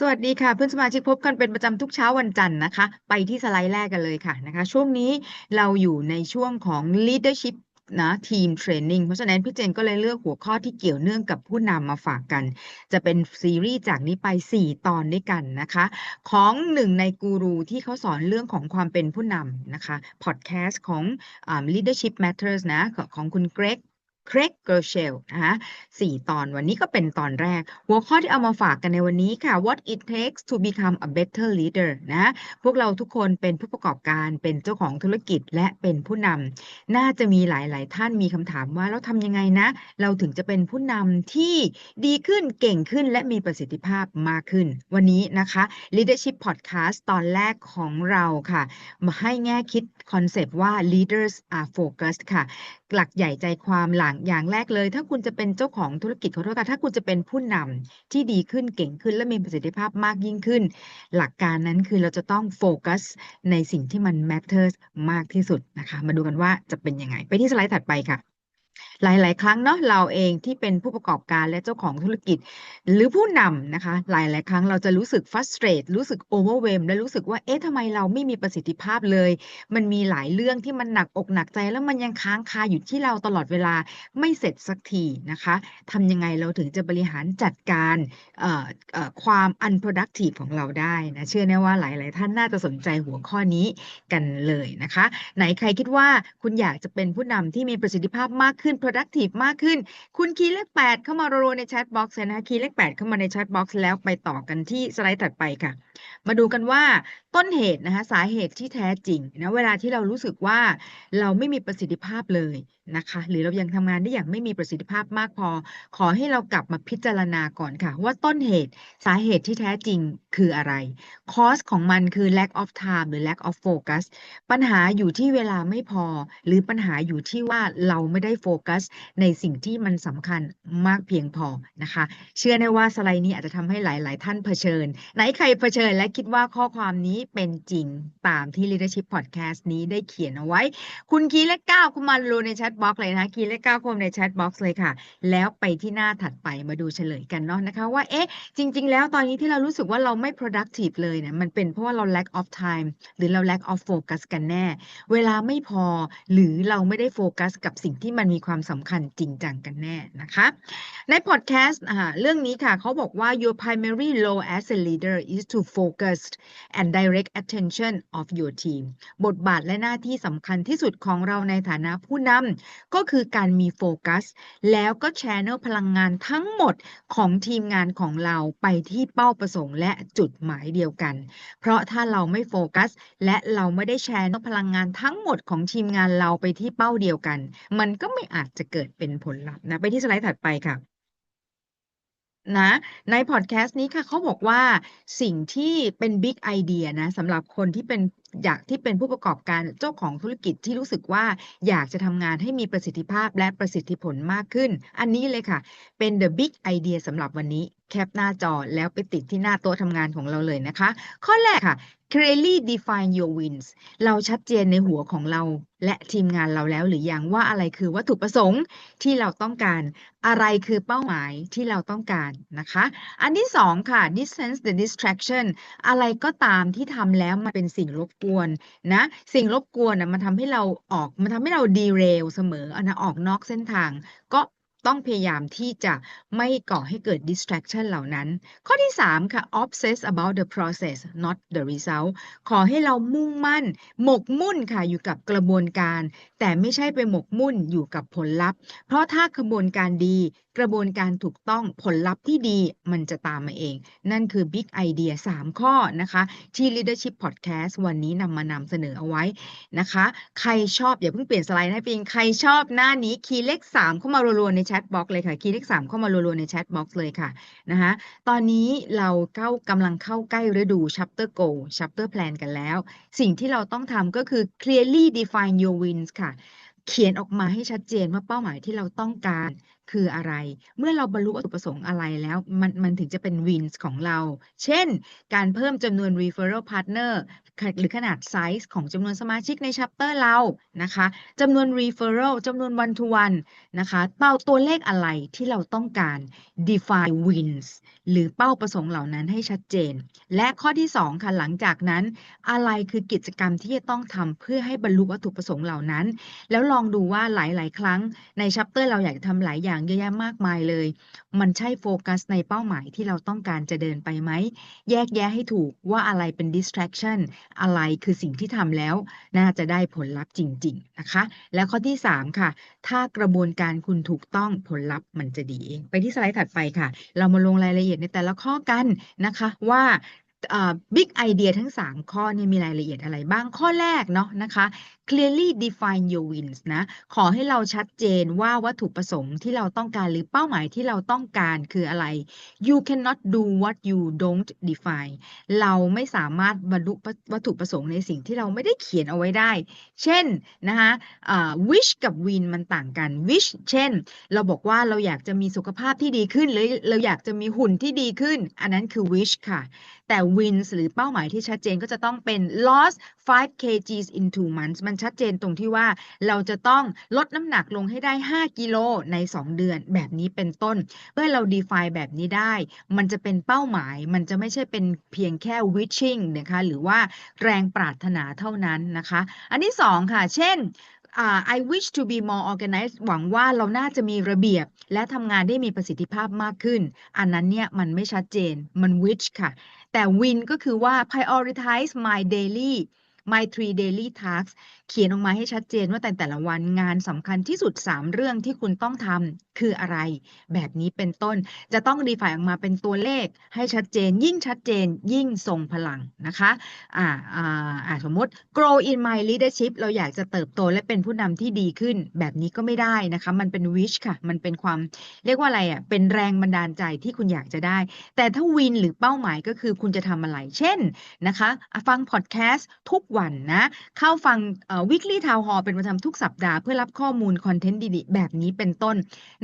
สวัสดีค่ะเพื่อนสมาชิกพบกันเป็นประจำทุกเช้าวันจันทร์นะคะ ไปที่สไลด์แรกกันเลยค่ะนะคะช่วงนี้เราอยู่ในช่วงของ leadership นะทีมเทรนนิ่งเพราะฉะนั้นพี่เจนก็เลยเลือกหัวข้อที่เกี่ยวเนื่องกับผู้นำมาฝากกัน จะเป็นซีรีส์จากนี้ไป 4 ตอนด้วยกันนะคะ ของหนึ่งในกูรูที่เขาสอนเรื่องของความเป็นผู้นำนะคะพอดแคสต์ของ leadership matters นะของคุณเกรก เครกเกอร์เชลนะคะสี่ตอนวันนี้ก็เป็นตอนแรก หัวข้อที่เอามาฝากกันในวันนี้ค่ะ what it takes to become a better leader นะพวกเราทุกคนเป็นผู้ประกอบการเป็นเจ้าของธุรกิจและเป็นผู้นำน่าจะมีหลาย ๆ ท่านมีคำถามว่าเราทำยังไงนะ เราถึงจะเป็นผู้นำที่ดีขึ้นเก่งขึ้นและมีประสิทธิภาพมากขึ้น วันนี้นะคะ leadership podcast ตอนแรกของเราค่ะ มาให้แง่คิดคอนเซปต์ว่า leaders are focused ค่ะ หลักใหญ่ใจความหลังอย่างแรกเลย ถ้าคุณจะเป็นเจ้าของธุรกิจขอโทษค่ะถ้าคุณจะเป็นผู้นำที่ดีขึ้นเก่งขึ้นและมีประสิทธิภาพมากยิ่งขึ้น หลักการนั้นคือเราจะต้องโฟกัสในสิ่งที่มัน matters มากที่สุดนะคะ มาดูกันว่าจะเป็นยังไง ไปที่สไลด์ถัดไปค่ะ หลาย ๆ ครั้งเนาะเราเองที่เป็นผู้ประกอบการและเจ้าของธุรกิจ หรือผู้นำนะคะ หลาย ๆ ครั้งเราจะรู้สึก frustrate รู้สึก overwhelm และรู้สึกว่าเอ๊ะทำไมเราไม่มีประสิทธิภาพเลย มันมีหลายเรื่องที่มันหนักอกหนักใจ แล้วมันยังค้างคาอยู่ที่เราตลอดเวลาไม่เสร็จสักทีนะคะทำยังไงเราถึงจะบริหารจัดการความ unproductive ของเราได้นะเชื่อแน่ว่าหลาย ๆ ท่านน่าจะสนใจหัวข้อนี้กันเลยนะคะ ไหนใครคิดว่าคุณอยากจะเป็นผู้นำที่มีประสิทธิภาพมากขึ้น productive มากขึ้น คุณคีย์เลขแปดเข้ามารัวในแชทบ็อกซ์นะคะคีย์เลขแปดเข้ามาในแชทบ็อกซ์แล้วไปต่อกันที่สไลด์ถัดไปค่ะ มาดูกันว่า ต้นเหตุนะคะสาเหตุที่แท้จริงนะเวลาที่เรารู้สึกว่าเราไม่มีประสิทธิภาพเลยนะคะ หรือเรายังทำงานได้อย่างไม่มีประสิทธิภาพมากพอ ขอให้เรากลับมาพิจารณาก่อนค่ะ ว่าต้นเหตุสาเหตุที่แท้จริงคืออะไร cause ของมันคือ lack of time หรือ lack of focus ปัญหาอยู่ที่เวลาไม่พอ หรือปัญหาอยู่ที่ว่าเราไม่ได้โฟกัส ในสิ่งที่มันสำคัญมากเพียงพอนะคะ เชื่อแน่ว่าสไลด์นี้อาจจะทำให้หลาย ๆ ท่านเผชิญ ไหนใครเผชิญและคิดว่าข้อความนี้เป็นจริงตามที่ Leadership Podcast นี้ได้เขียนเอาไว้ คุณคีเลขเก้าคุณมารูในแชทบ็อกซ์เลยนะคีเลขเก้าคมในแชทบ็อกซ์เลยค่ะ แล้วไปที่หน้าถัดไปมาดูเฉลยกันเนาะนะคะว่าเอ๊ะจริง ๆ แล้วตอนนี้ที่เรารู้สึกว่าเราไม่ productive เลยเนี่ยมันเป็นเพราะว่าเรา lack of time หรือเรา lack of focus กันแน่ เวลาไม่พอหรือเราไม่ได้โฟกัสกับสิ่งที่มันมีความสำคัญจริงจังกันแน่นะคะในพอดแคสต์อ่าเรื่องนี้ค่ะเขาบอกว่า your primary role as a leader is to focus and direct attention of your team บทบาทและหน้าที่สำคัญที่สุดของเราในฐานะผู้นำก็คือการมีโฟกัส แล้วก็แชน n ลพลังงานทั้งหมดของทีมงานของเราไปที่เป้าประสงค์และจุดหมายเดียวกัน เพราะถ้าเราไม่โฟกัส และเราไม่ได้แชร์พลังงานทั้งหมดของทีมงานเราไปที่เป้าเดียวกัน มันก็ไม่อาจจะเกิดเป็นผลลัพธ์นะ ไปที่สไลด์ถัดไปค่ะ นะในพอดแคสต์นี้ค่ะเขาบอกว่าสิ่งที่เป็นบิ๊กไอเดียนะสำหรับคนที่เป็นอยากที่เป็นผู้ประกอบการเจ้าของธุรกิจที่รู้สึกว่าอยากจะทำงานให้มีประสิทธิภาพและประสิทธิผลมากขึ้น อันนี้เลยค่ะ เป็น the big idea สำหรับวันนี้ แคปหน้าจอแล้วไปติดที่หน้าโต๊ะทำงานของเราเลยนะคะ ข้อแรกค่ะ clearly define your wins เราชัดเจนในหัวของเรา และทีมงานเราแล้วหรือยังว่าอะไรคือวัตถุประสงค์ที่เราต้องการ อะไรคือเป้าหมายที่เราต้องการนะคะ อันที่สองค่ะ distance the distraction อะไรก็ตามที่ทำแล้วมันเป็นสิ่งรบกวนนะ สิ่งรบกวนนะมันทำให้เราออก มันทำให้เรา derail เสมออันนะออกนอกเส้นทาง ก็ ต้องพยายามที่จะไม่ก่อให้เกิด distraction เหล่านั้น ข้อที่ 3 ค่ะ obsess about the process not the result ขอให้เรามุ่งมั่น หมกมุ่นค่ะอยู่กับกระบวนการ แต่ไม่ใช่ไปหมกมุ่นอยู่กับผลลัพธ์ เพราะถ้ากระบวนการดี กระบวนการถูกต้องผลลัพธ์ที่ดีมันจะตามมาเอง นั่นคือ Big Idea 3 ข้อนะคะ ที่ Leadership Podcast วันนี้นำมานำเสนอเอาไว้นะคะ ใครชอบอย่าเพิ่งเปลี่ยนสไลด์นะปิงใครชอบหน้านี้คีย์เลข 3 เข้ามารัวๆในแชทบ็อกซ์เลยค่ะคีย์เลขสามเข้ามารัวๆในแชทบ็อกซ์เลยค่ะนะคะตอนนี้เราเข้ากำลังเข้าใกล้ฤดู chapter goal chapter plan กันแล้ว สิ่งที่เราต้องทำก็คือ clearly define your wins ค่ะ เขียนออกมาให้ชัดเจนว่าเป้าหมายที่เราต้องการคืออะไร เมื่อเราบรรลุวัตถุประสงค์อะไรแล้ว มันมันถึงจะเป็น wins ของเรา เช่น การเพิ่มจำนวน referral partner หรือขนาดไซส์ของจำนวนสมาชิกใน chapter เรานะคะจำนวน referral จำนวน one to one นะคะเป้าตัวเลขอะไรที่เราต้องการ define wins หรือเป้าประสงค์เหล่านั้นให้ชัดเจน และข้อที่ 2 ค่ะหลังจากนั้น อะไรคือกิจกรรมที่จะต้องทำเพื่อให้บรรลุวัตถุประสงค์เหล่านั้น แล้วลองดูว่าหลาย ๆ ครั้งในชัปเตอร์เราอยากจะทำหลายอย่างเยอะแยะมากมายเลย มันใช่โฟกัสในเป้าหมายที่เราต้องการจะเดินไปไหม แยกแยะให้ถูกว่าอะไรเป็น distraction อะไรคือสิ่งที่ทำแล้ว น่าจะได้ผลลัพธ์จริง ๆ นะคะ และข้อที่ 3 ค่ะ ถ้ากระบวนการคุณถูกต้องผลลัพธ์มันจะดีเอง ไปที่สไลด์ถัดไปค่ะ เรามาลงรายละเอียดในแต่ละข้อกันนะคะว่าบิ๊กไอเดียทั้ง 3 ข้อเนี่ยมีรายละเอียดอะไรบ้างข้อแรกเนาะนะคะ clearly define your wins นะ ขอให้เราชัดเจนว่าวัตถุประสงค์ที่เราต้องการหรือเป้าหมายที่เราต้องการคืออะไร you cannot do what you don't define เราไม่สามารถบรรลุวัตถุประสงค์ในสิ่งที่เราไม่ได้เขียนเอาไว้ได้ เช่นนะคะ wish กับ win มันต่างกัน wish เช่น เราบอกว่าเราอยากจะมีสุขภาพที่ดีขึ้นหรือเราอยากจะมีหุ่นที่ดีขึ้น อันนั้นคือ wish ค่ะ แต่ wins หรือเป้าหมายที่ชัดเจนก็จะต้องเป็น lost 5 kgs in 2 months มันชัดเจนตรงที่ว่าเราจะต้องลดน้ำหนักลงให้ได้ 5 กิโลใน 2 เดือนแบบนี้เป็นต้น เมื่อเรา define แบบนี้ได้ มันจะเป็นเป้าหมาย มันจะไม่ใช่เป็นเพียงแค่ wishing นะคะ หรือว่าแรงปรารถนาเท่านั้นนะคะ อันที่สองค่ะ เช่น uh, I wish to be more organized หวังว่าเราน่าจะมีระเบียบ และทำงานได้มีประสิทธิภาพมากขึ้น อันนั้นเนี่ยมันไม่ชัดเจน มัน wish ค่ะ แต่ win ก็คือว่า prioritize my daily my three daily tasks เขียนออกมาให้ชัดเจนว่าแต่แต่ละวันงานสำคัญที่สุด 3 เรื่องที่คุณต้องทำคืออะไร แบบนี้เป็นต้น จะต้องดีฝ่ายออกมาเป็นตัวเลขให้ชัดเจน ยิ่งชัดเจน ยิ่งทรงพลังนะคะอ่าอ่าอ่าสมมติ grow in my leadership เราอยากจะเติบโตและเป็นผู้นำที่ดีขึ้น แบบนี้ก็ไม่ได้นะคะ มันเป็น wish ค่ะ มันเป็นความเรียกว่าอะไรอะเป็นแรงบันดาลใจที่คุณอยากจะได้ แต่ถ้า win หรือเป้าหมายก็คือคุณจะทำอะไร เช่นนะคะ ฟังพอดแคสต์ทุกวันนะ เข้าฟัง weekly town hall เป็นประจำทุกสัปดาห์เพื่อรับข้อมูลคอนเทนต์ดีๆ แบบนี้เป็นต้น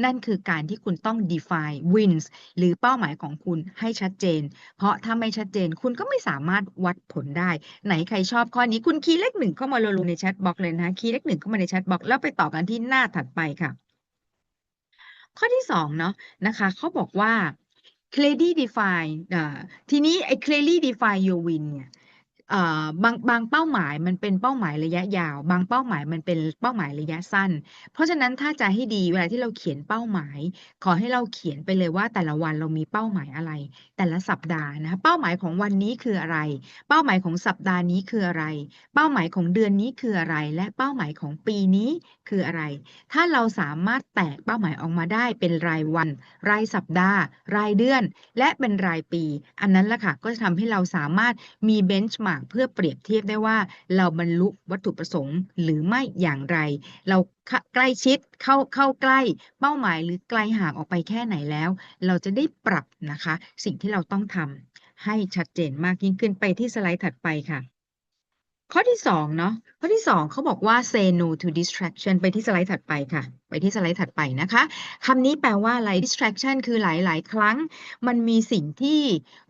นั่นคือการที่คุณต้อง define wins หรือเป้าหมายของคุณให้ชัดเจน เพราะถ้าไม่ชัดเจนคุณก็ไม่สามารถวัดผลได้ ไหนใครชอบข้อนี้คุณคีย์เลขหนึ่งเข้ามาลงในแชทบ็อกเลยนะคีย์เลขหนึ่งเข้ามาในแชทบ็อกแล้วไปต่อกันที่หน้าถัดไปค่ะ ข้อที่สองเนาะนะคะเขาบอกว่า clearly define ทีนี้ไอ้ clearly define your win เนี่ย บางบางเป้าหมายมันเป็นเป้าหมายระยะยาว บางเป้าหมายมันเป็นเป้าหมายระยะสั้น เพราะฉะนั้นถ้าจะให้ดีเวลาที่เราเขียนเป้าหมาย ขอให้เราเขียนไปเลยว่าแต่ละวันเรามีเป้าหมายอะไร แต่ละสัปดาห์นะเป้าหมายของวันนี้คืออะไร เป้าหมายของสัปดาห์นี้คืออะไร เป้าหมายของเดือนนี้คืออะไร และเป้าหมายของปีนี้คืออะไร ถ้าเราสามารถแตกเป้าหมายออกมาได้เป็นรายวัน รายสัปดาห์ รายเดือน และเป็นรายปี อันนั้นละค่ะก็จะทำให้เราสามารถมีเบนช์มาางๆ เพื่อเปรียบเทียบได้ว่า เราบรรลุวัตถุประสงค์หรือไม่อย่างไร เราใกล้ชิดเข้าเข้าใกล้ เป้าหมายหรือไกลห่างออกไปแค่ไหนแล้ว เราจะได้ปรับนะคะ สิ่งที่เราต้องทำให้ชัดเจนมากยิ่งขึ้นไปที่สไลด์ถัดไปค่ะ ข้อที่สองเนาะข้อที่สองเขาบอกว่า say no to distraction ไปที่สไลด์ถัดไปค่ะ ไปที่สไลด์ถัดไปนะคะคำนี้แปลว่าอะไร distraction คือหลาย ๆ ครั้ง มันมีสิ่งที่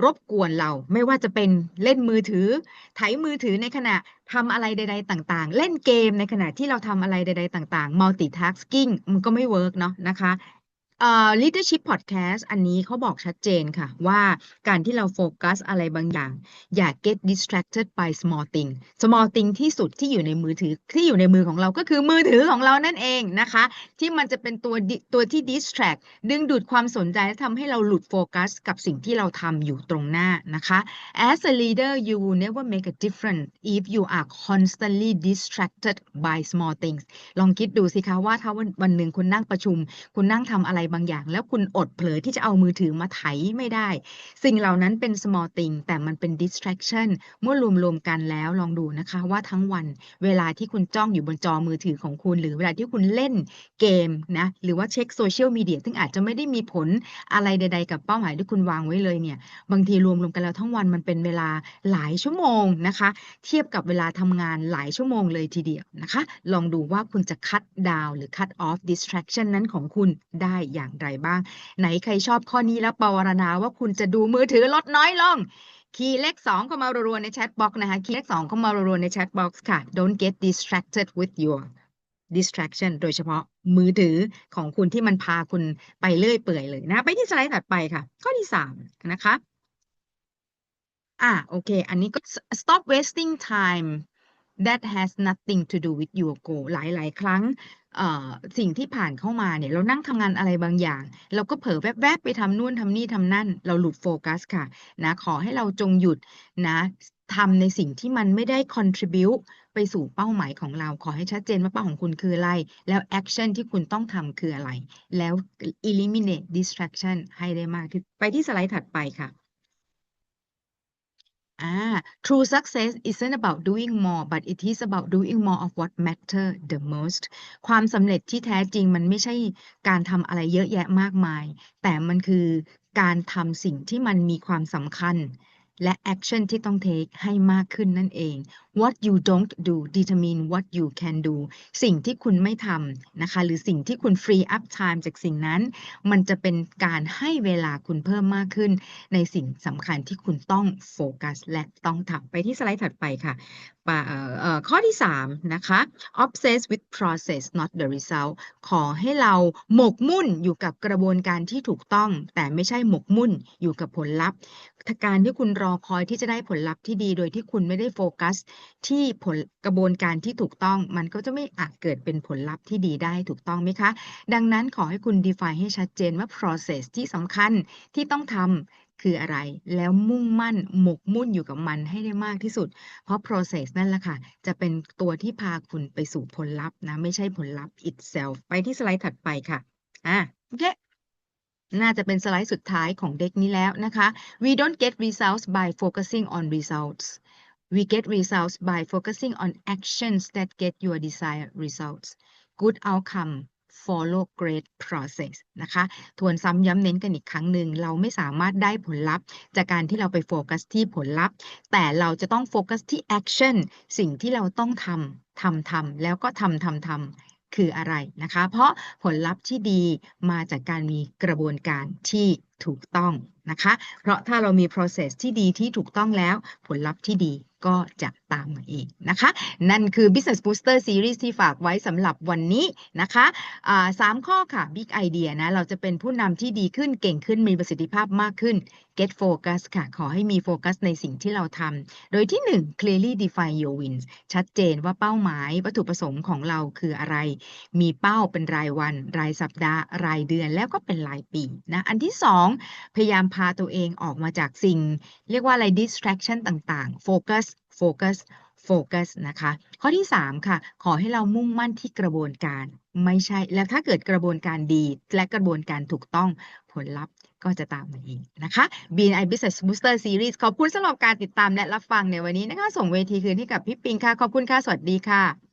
รบกวนเรา ไม่ว่าจะเป็นเล่นมือถือไถมือถือในขณะทำอะไรใด ๆ ต่าง ๆ เล่นเกมในขณะที่เราทำอะไรใด ๆ ต่าง ๆ multitasking มันก็ไม่เวิร์กเนาะนะคะ เอ่อ leadership podcast อันนี้เขาบอกชัดเจนค่ะ ว่าการที่เราโฟกัสอะไรบางอย่าง อย่า get distracted by small thing small thing ที่สุดที่อยู่ในมือถือที่อยู่ในมือของเราก็คือมือถือของเรานั่นเองนะคะ ที่มันจะเป็นตัวตัวที่ distract ดึงดูดความสนใจและทำให้เราหลุดโฟกัสกับสิ่งที่เราทำอยู่ตรงหน้านะคะ as a leader you will never make a difference if you are constantly distracted by small things ลองคิดดูสิคะว่าถ้าวันวันหนึ่งคุณนั่งประชุม คุณนั่งทำอะไรบางอย่าง แล้วคุณอดเผลอที่จะเอามือถือมาไถไม่ได้ สิ่งเหล่านั้นเป็น small thing แต่มันเป็น distraction เมื่อรวมๆกันแล้วลองดูนะคะว่าทั้งวันเวลาที่คุณจ้องอยู่บนจอมือถือของคุณ หรือเวลาที่คุณเล่นเกมนะหรือว่าเช็คโซเชียลมีเดียซึ่งอาจจะไม่ได้มีผลอะไรใด ๆ กับเป้าหมายที่คุณวางไว้เลยเนี่ยบางทีรวมๆกันแล้วทั้งวันมันเป็นเวลาหลายชั่วโมงนะคะ เทียบกับเวลาทำงานหลายชั่วโมงเลยทีเดียวนะคะ ลองดูว่าคุณจะคัดดาวหรือคัดออฟ distraction นั้นของคุณได้อย่างไรบ้าง ไหนใครชอบข้อนี้แล้วปวารณาว่าคุณจะดูมือถือลดน้อยลง คีย์เลขสองเข้ามารัวๆในแชทบ็อกซ์นะคะ คีย์เลขสองเข้ามารัวๆในแชทบ็อกซ์ค่ะ don't get distracted with your distraction โดยเฉพาะมือถือของคุณที่มันพาคุณไปเรื่อยเปื่อยเลยนะ ไปที่สไลด์ถัดไปค่ะ ข้อที่สามนะคะ อะโอเค อันนี้ก็ stop wasting time that has nothing to do with your goal หลาย ๆ ครั้งสิ่งที่ผ่านเข้ามาเนี่ยเรานั่งทำงานอะไรบางอย่าง เราก็เผลอแวบๆไปทำนู่นทำนี่ทำนั่น เราหลุดโฟกัสค่ะนะขอให้เราจงหยุดนะทำในสิ่งที่มันไม่ได้ contribute ไปสู่เป้าหมายของเรา ขอให้ชัดเจนว่าเป้าของคุณคืออะไร แล้ว action ที่คุณต้องทำคืออะไร แล้ว eliminate distraction ให้ได้มากที่ไปที่สไลด์ถัดไปค่ะ อ่า true success isn't about doing more but it is about doing more of what matter the most ความสำเร็จที่แท้จริงมันไม่ใช่การทำอะไรเยอะแยะมากมาย แต่มันคือการทำสิ่งที่มันมีความสำคัญ และ action ที่ต้อง take ให้มากขึ้นนั่นเอง what you don't do determine what you can do สิ่งที่คุณไม่ทำนะคะ หรือสิ่งที่คุณ free up time จากสิ่งนั้น มันจะเป็นการให้เวลาคุณเพิ่มมากขึ้น ในสิ่งสำคัญที่คุณต้องโฟกัส และต้องทำไปที่สไลด์ถัดไปค่ะข้อที่ 3 นะคะ obsess with process not the result ขอให้เราหมกมุ่นอยู่กับกระบวนการที่ถูกต้อง แต่ไม่ใช่หมกมุ่นอยู่กับผลลัพธ์การที่คุณรอคอยที่จะได้ผลลัพธ์ที่ดีโดยที่คุณไม่ได้โฟกัสที่ผลกระบวนการที่ถูกต้องมันก็จะไม่อาจเกิดเป็นผลลัพธ์ที่ดีได้ถูกต้องไหมคะ ดังนั้นขอให้คุณ define ให้ชัดเจนว่า process ที่สำคัญที่ต้องทำคืออะไร แล้วมุ่งมั่นหมกมุ่นอยู่กับมันให้ได้มากที่สุด เพราะ process นั่นแหละค่ะ จะเป็นตัวที่พาคุณไปสู่ผลลัพธ์นะ ไม่ใช่ผลลัพธ์ itself ไปที่สไลด์ถัดไปค่ะอะโอเคน่าจะเป็นสไลด์สุดท้ายของเด็กนี้แล้วนะคะ we don't get results by focusing on results we get results by focusing on actions that get your desired results good outcome follow great process นะคะ ทวนซ้ำย้ำเน้นกันอีกครั้งหนึ่ง เราไม่สามารถได้ผลลัพธ์ จากการที่เราไปโฟกัสที่ผลลัพธ์ แต่เราจะต้องโฟกัสที่ action สิ่งที่เราต้องทำ ทำทำแล้วก็ทำทำทำคืออะไรนะคะ เพราะผลลัพธ์ที่ดีมาจากการมีกระบวนการที่ ถูกต้องนะคะ เพราะถ้าเรามี process ที่ดีที่ถูกต้องแล้ว ผลลัพธ์ที่ดีก็จะตามมาเองนะคะ นั่นคือ Business Booster Series ที่ฝากไว้สำหรับวันนี้นะคะสามข้อค่ะ Big Idea นะ เราจะเป็นผู้นำที่ดีขึ้นเก่งขึ้นมีประสิทธิภาพมากขึ้น Get Focus ค่ะ ขอให้มีโฟกัสในสิ่งที่เราทำ โดยที่ 1 Clearly define your wins ชัดเจนว่าเป้าหมายวัตถุประสงค์ของเราคืออะไร มีเป้าเป็นรายวัน รายสัปดาห์ รายเดือนแล้วก็เป็นรายปีนะ อันที่2 พยายามพาตัวเองออกมาจากสิ่ง เรียกว่าอะไร distraction ต่างๆ focus focus focus นะคะ ข้อที่ 3 ค่ะ ขอให้เรามุ่งมั่นที่กระบวนการ ไม่ใช่ แล้วถ้าเกิดกระบวนการดี และกระบวนการถูกต้องผลลัพธ์ก็จะตามมาเองนะคะ BNI Business Booster Series ขอบคุณสำหรับการติดตามและรับฟังในวันนี้นะคะ ส่งเวทีคืนให้กับพี่ปิงค่ะ ขอบคุณค่ะ สวัสดีค่ะ